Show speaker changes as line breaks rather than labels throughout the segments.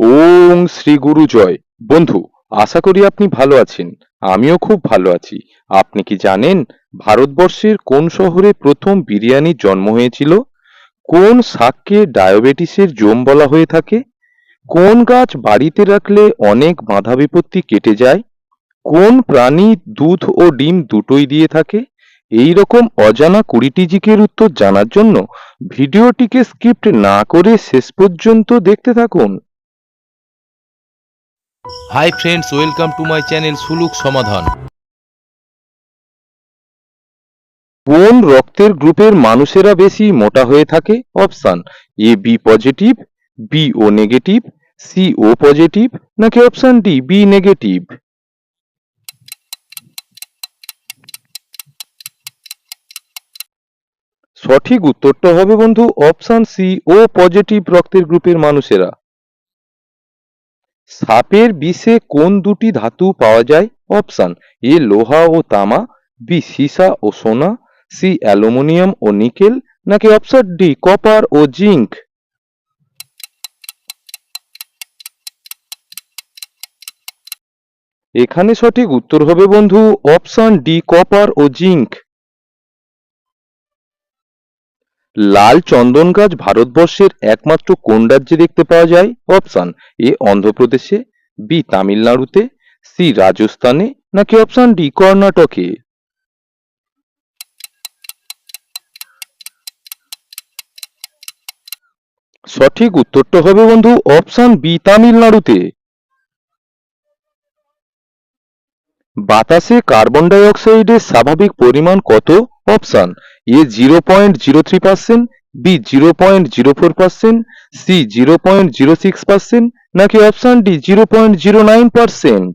ওং শ্রী গুরু জয়। বন্ধু, আশা করি আপনি ভালো আছেন। আমিও খুব ভালো আছি। আপনি কি জানেন ভারতবর্ষের কোন শহরে প্রথম বিরিয়ানির জন্ম হয়েছিল? কোন শাককে ডায়াবেটিসের জম বলা হয়ে থাকে? কোন গাছ বাড়িতে রাখলে অনেক বাধা বিপত্তি কেটে যায়? কোন প্রাণী দুধ ও ডিম দুটোই দিয়ে থাকে? এই রকম অজানা কুড়িটি জিকের উত্তর জানার জন্য ভিডিওটিকে স্কিপ্ট না করে শেষ পর্যন্ত দেখতে থাকুন।
Hi friends welcome to my channel সুলুক সমাধান
কোন রক্তের গ্রুপের মানুষেরা বেশি মোটা হয়ে থাকে? Option A B positive B O negative C O positive নাকি অপশন ডি বি নেগেটিভ সঠিক উত্তরটা হবে বন্ধু অপশন সি ও পজিটিভ রক্তের গ্রুপের মানুষেরা। সাপের বিষে কোন দুটি ধাতু পাওয়া যায়? অপশন, এ লোহা ও তামা, বি সীসা ও সোনা, সি অ্যালুমিনিয়াম ও নিকেল, নাকি অপশন ডি কপার ও জিঙ্ক এখানে সঠিক উত্তর হবে বন্ধু, অপশন ডি কপার ও জিঙ্ক লাল চন্দন গাছ ভারতবর্ষের একমাত্র কোন রাজ্যে দেখতে পাওয়া যায়? অপশন এ অন্ধ্রপ্রদেশে বি তামিলনাড়ুতে সি রাজস্থানে, নাকি অপশন ডি কর্ণাটকে? সঠিক উত্তরটা হবে বন্ধু অপশন বি তামিলনাড়ুতে। বাতাসে কার্বন ডাই অক্সাইডের স্বাভাবিক পরিমাণ কত? Option A zero point zero three percent B zero point zero four percent C zero point zero six percent নাকি option D zero point zero nine percent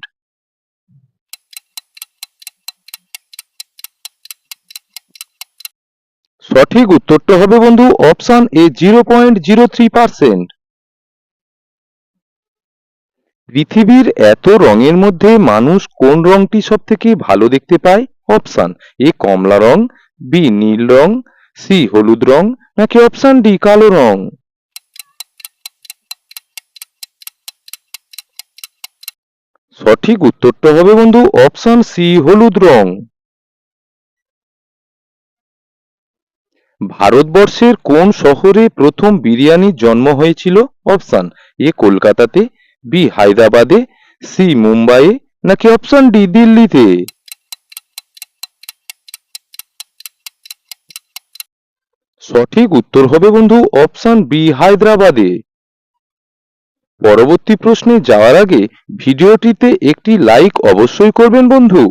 সঠিক উত্তরটা হবে বন্ধু option A zero point zero three percent পৃথিবীর এত রঙের মধ্যে মানুষ কোন রংটি সব থেকে ভালো দেখতে পায়? অপশন এ কমলা রং বি নীল রং সি হলুদ রং, নাকি অপশন ডি কালো রং? সঠিক উত্তরটা হবে বন্ধু অপশন সি হলুদ রং। ভারতবর্ষের কোন শহরে প্রথম বিরিয়ানির জন্ম হয়েছিল? অপশন এ কলকাতাতে বি হায়দ্রাবাদে সি মুম্বাইয়ে, নাকি অপশন ডি দিল্লিতে? সঠিক উত্তর হবে বন্ধু অপশন বি, হায়দ্রাবাদে। পরবর্তী প্রশ্নে যাওয়ার আগে ভিডিওটিতে একটি লাইক অবশ্যই করবেন বন্ধু।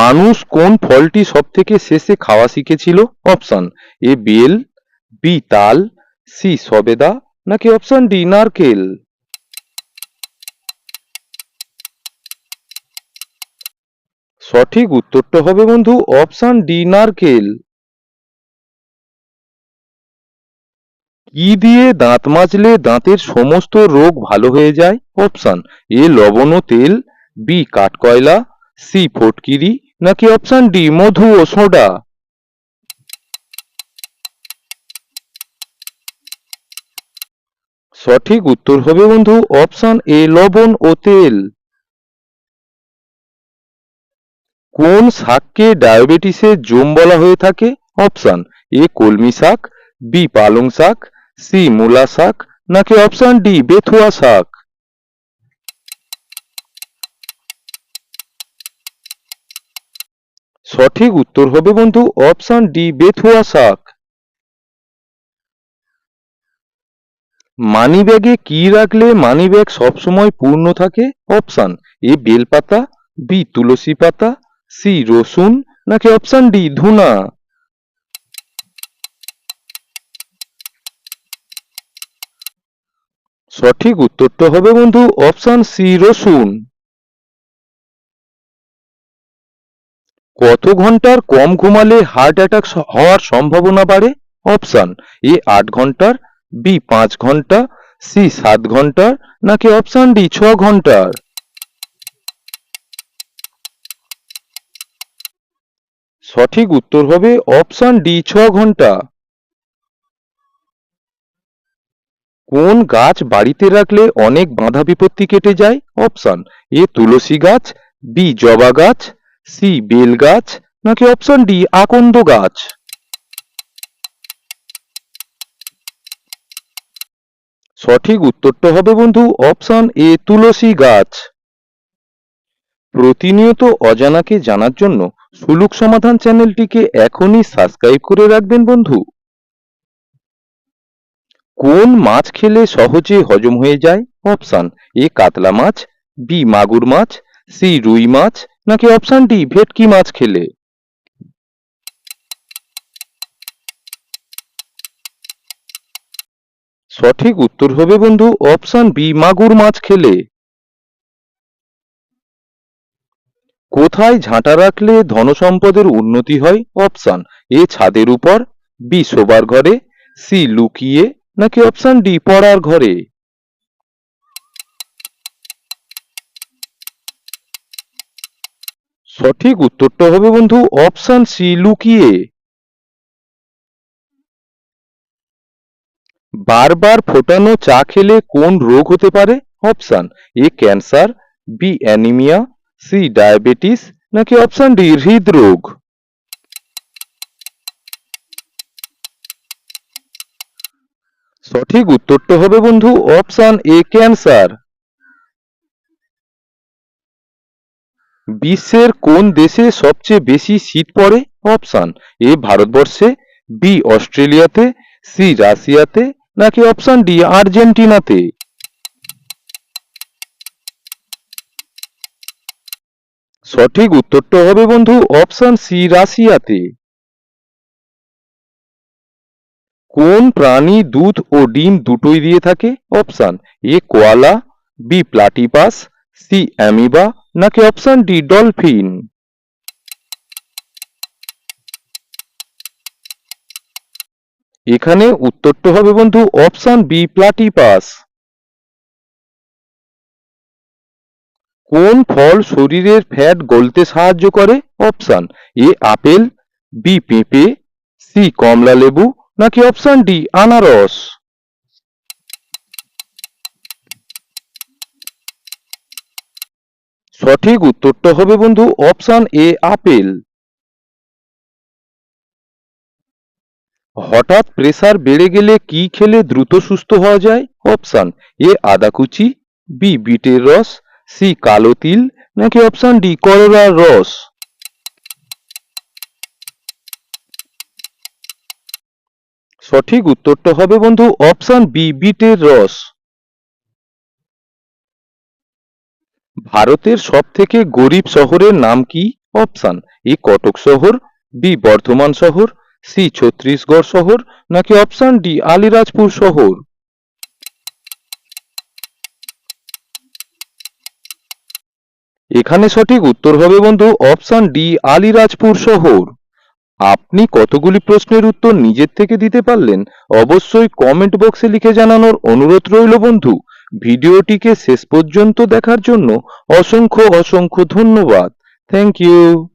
মানুষ কোন ফলটি সব থেকে শেষে খাওয়া শিখেছিল? অপশন এ, বেল, বি, তাল, সি, সবেদা, নাকি অপশন ডি, নারকেল? সঠিক উত্তরটা হবে বন্ধু অপশন ডি, নারকেল। কি দিয়ে দাঁত মাজলে দাঁতের সমস্ত রোগ ভালো হয়ে যায়? অপশান এ, লবণ ও তেল, বি, কাঠকয়লা, সি, ফটকিরি, নাকি অপশান ডি, মধু ও সোডা? সঠিক উত্তর হবে বন্ধু অপশান এ, লবণ ও তেল। কোন শাককে ডায়াবেটিসের জম বলা হয়ে থাকে? অপশান এ কলমি শাক, বি পালং শাক, সি মূলা শাক, নাকি অপশান ডি বেথুয়া শাক? সঠিক উত্তর হবে বন্ধু অপশান ডি বেথুয়া শাক। মানি ব্যাগে কি রাখলে মানি ব্যাগ সবসময় পূর্ণ থাকে? অপশান এ বেলপাতা, বি তুলসী পাতা সি রসুন, নাকি অপশন ডি ধুনা? সঠিক উত্তরটা হবে বন্ধু অপশন সি রসুন। কত ঘণ্টার কম ঘুমালে হার্ট অ্যাটাক হওয়ার সম্ভাবনা বাড়ে? অপশন এ আট ঘণ্টার বি পাঁচ ঘণ্টা সি সাত ঘণ্টার, নাকি অপশন ডি ছ ঘণ্টার? সঠিক উত্তর হবে অপশন ডি, ছ ঘণ্টা। কোন গাছ বাড়িতে রাখলে অনেক বাধা বিপত্তি কেটে যায়? অপশন এ, তুলসী গাছ, বি, জবা গাছ, সি, বেল গাছ, নাকি অপশন ডি, আকন্দ গাছ? সঠিক উত্তরটা হবে বন্ধু অপশন এ, তুলসী গাছ। প্রতিনিয়ত অজানাকে জানার জন্য সুলুক সমাধান চ্যানেলটিকে এখনই সাবস্ক্রাইব করে রাখবেন বন্ধু। কোন মাছ খেলে সহজে হজম হয়ে যায়? অপশন এ কাতলা মাছ বি মাগুর মাছ সি রুই মাছ, নাকি অপশন ডি ভেটকি মাছ খেলে? সঠিক উত্তর হবে বন্ধু অপশন বি মাগুর মাছ খেলে। কোথায় ঝাঁটা রাখলে ধনসম্পদের উন্নতি হয়? অপশন এ ছাদের উপর বি শোবার ঘরে সি লুকিয়ে, নাকি অপশন ডি পড়ার ঘরে? সঠিক উত্তরটা হবে বন্ধু অপশন সি লুকিয়ে। বারবার ফোটানো চা খেলে কোন রোগ হতে পারে? Option A cancer B anaemia C diabetes নাকি অপশন ডি হৃদরোগ? সঠিক উত্তরটা হবে বন্ধু অপশন এ ক্যান্সার। বিশ্বের কোন দেশে সবচেয়ে বেশি শীত পড়ে? অপশন এ ভারতবর্ষে, বি অস্ট্রেলিয়াতে, সি রাশিয়াতে নাকি অপশন ডি আর্জেন্টিনাতে? সঠিক উত্তরটা হবে বন্ধু অপশন সি, রাশিয়াতে। কোন প্রাণী দুধ ও ডিম দুটোই দিয়ে থাকে? Option A, koala, B, platypus, C, amoeba, নাকি অপশন ডি, ডলফিন? এখানে উত্তরটা হবে বন্ধু অপশন বি, প্লাটিপাস। কোন ফল শরীরের ফ্যাট গলতে সাহায্য করে? অপশান এ আপেল বি পেঁপে সি কমলা লেবু, নাকি অপশান ডি আনারস? সঠিক উত্তরটা হবে বন্ধু অপশান এ আপেল। হঠাৎ প্রেসার বেড়ে গেলে কি খেলে দ্রুত সুস্থ হওয়া যায়? অপশান এ আদা কুচি বি বিটের রস সি কালো তিল নাকি অপশন ডি করলার রস? সঠিক উত্তরটা হবে বন্ধু অপশন বি বিটের রস। ভারতের সব থেকে গরিব শহরের নাম কি? অপশন এ কটক শহর বি বর্ধমান শহর সি ছত্রিশগড় শহর, নাকি অপশন ডি আলিরাজপুর শহর? এখানে সঠিক উত্তর হবে বন্ধু অপশন ডি আলিরাজপুর শহর। আপনি কতগুলি প্রশ্নের উত্তর নিজের থেকে দিতে পারলেন, অবশ্যই কমেন্ট বক্সে লিখে জানানোর অনুরোধ রইল বন্ধু। ভিডিওটিকে শেষ পর্যন্ত দেখার জন্য অসংখ্য অসংখ্য ধন্যবাদ। Thank you